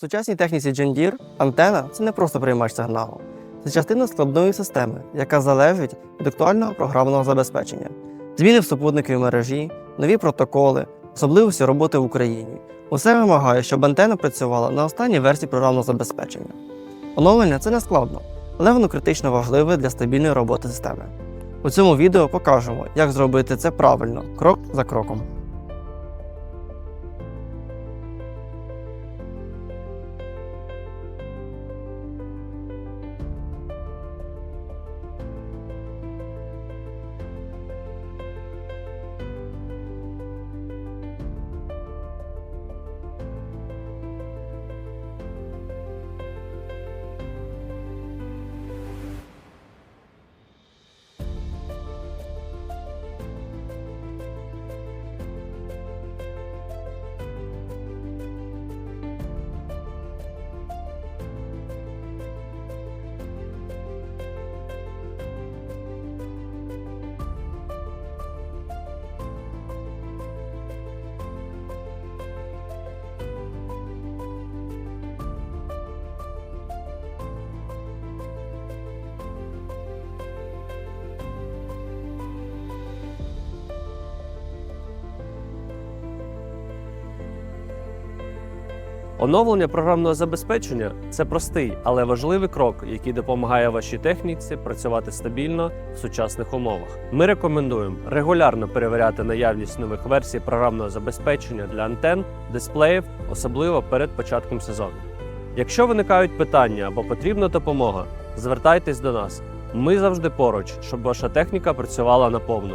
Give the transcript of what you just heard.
сучасній техніці Deere антена це не просто приймач сигналу. Це частина складної системи, яка залежить від актуального програмного забезпечення. Зміни в супутниковій мережі, нові протоколи, особливості роботи в Україні. Усе вимагає, щоб антена працювала на останній версії програмного забезпечення. Оновлення це не складно, але воно критично важливе для стабільної роботи системи. У цьому відео покажемо, як зробити це правильно, крок за кроком. Оновлення програмного забезпечення це простий, але важливий крок, який допомагає вашій техніці працювати стабільно в сучасних умовах. Ми рекомендуємо регулярно перевіряти наявність нових версій програмного забезпечення для антен, дисплеїв, особливо перед початком сезону. Якщо виникають питання або потрібна допомога, звертайтесь до нас. Ми завжди поруч, щоб ваша техніка працювала наповну.